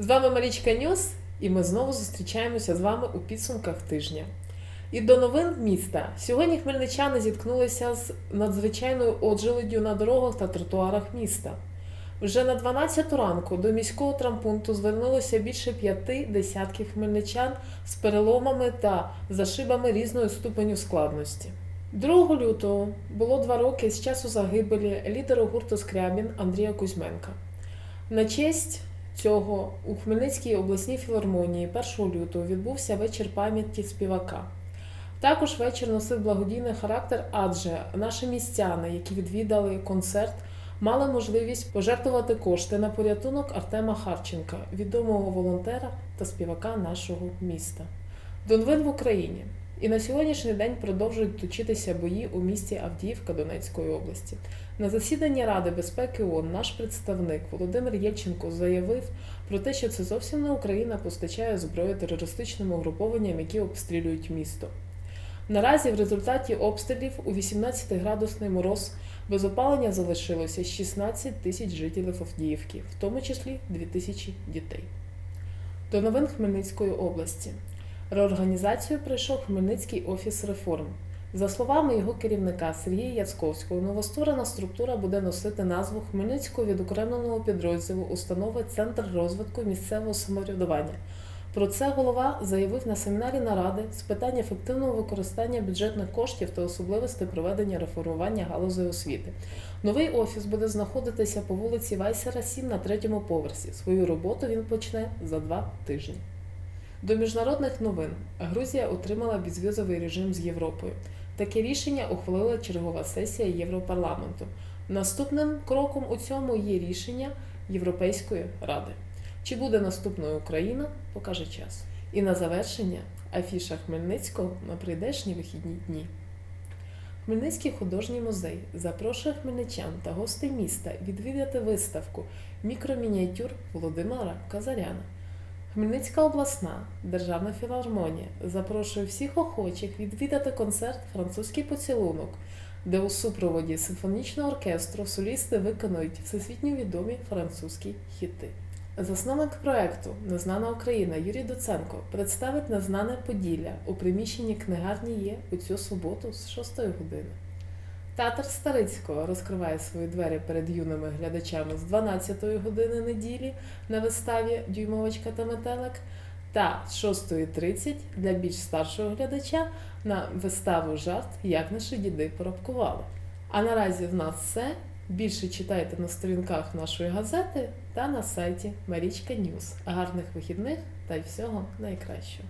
З вами Марічка Ньюс, і ми знову зустрічаємося з вами у підсумках тижня. І до новин міста. Сьогодні хмельничани зіткнулися з надзвичайною оджеледдю на дорогах та тротуарах міста. Вже на 12 ранку до міського трампункту звернулося більше п'яти десятків хмельничан з переломами та зашибами різної ступеню складності. 2 лютого було два роки з часу загибелі лідера гурту Скрябін Андрія Кузьменка. На честь цього у Хмельницькій обласній філармонії 1 лютого відбувся вечір пам'яті співака. Також вечір носив благодійний характер, адже наші містяни, які відвідали концерт, мали можливість пожертвувати кошти на порятунок Артема Харченка, відомого волонтера та співака нашого міста. До новин в Україні. І на сьогоднішній день продовжують точитися бої у місті Авдіївка Донецької області. На засіданні Ради безпеки ООН наш представник Володимир Єльченко заявив про те, що це зовсім не Україна постачає зброю терористичним угрупованням, які обстрілюють місто. Наразі в результаті обстрілів у 18-градусний мороз без опалення залишилося 16 тисяч жителів Авдіївки, в тому числі 2 тисячі дітей. До новин Хмельницької області. Реорганізацію пройшов Хмельницький офіс реформ. За словами його керівника Сергія Яцковського, новостворена структура буде носити назву Хмельницького відокремленого підрозділу установи Центр розвитку місцевого самоврядування. Про це голова заявив на семінарі наради з питань ефективного використання бюджетних коштів та особливостей проведення реформування галузі освіти. Новий офіс буде знаходитися по вулиці Вайсера, 7 на третьому поверсі. Свою роботу він почне за два тижні. До міжнародних новин Грузія отримала безвізовий режим з Європою. Таке рішення ухвалила чергова сесія Європарламенту. Наступним кроком у цьому є рішення Європейської ради. Чи буде наступною Україна, покаже час. І на завершення афіша Хмельницького на прийдешні вихідні дні. Хмельницький художній музей запрошує хмельничан та гостей міста відвідати виставку мікромініатюр Володимира Казаряна. Хмельницька обласна державна філармонія запрошує всіх охочих відвідати концерт Французький поцілунок, де у супроводі симфонічного оркестру солісти виконують всесвітньо відомі французькі хіти. Засновник проекту Незнана Україна Юрій Доценко представить незнане Поділля у приміщенні книгарні є у цю суботу з 6 години. Театр Старицького розкриває свої двері перед юними глядачами з 12-ї години неділі на виставі Дюймовочка та метелик та з 6.30 для більш старшого глядача на виставу жарт Як наші діди поробкували. А наразі в нас все. Більше читайте на сторінках нашої газети та на сайті Марічка Ньюс. Гарних вихідних та й всього найкращого.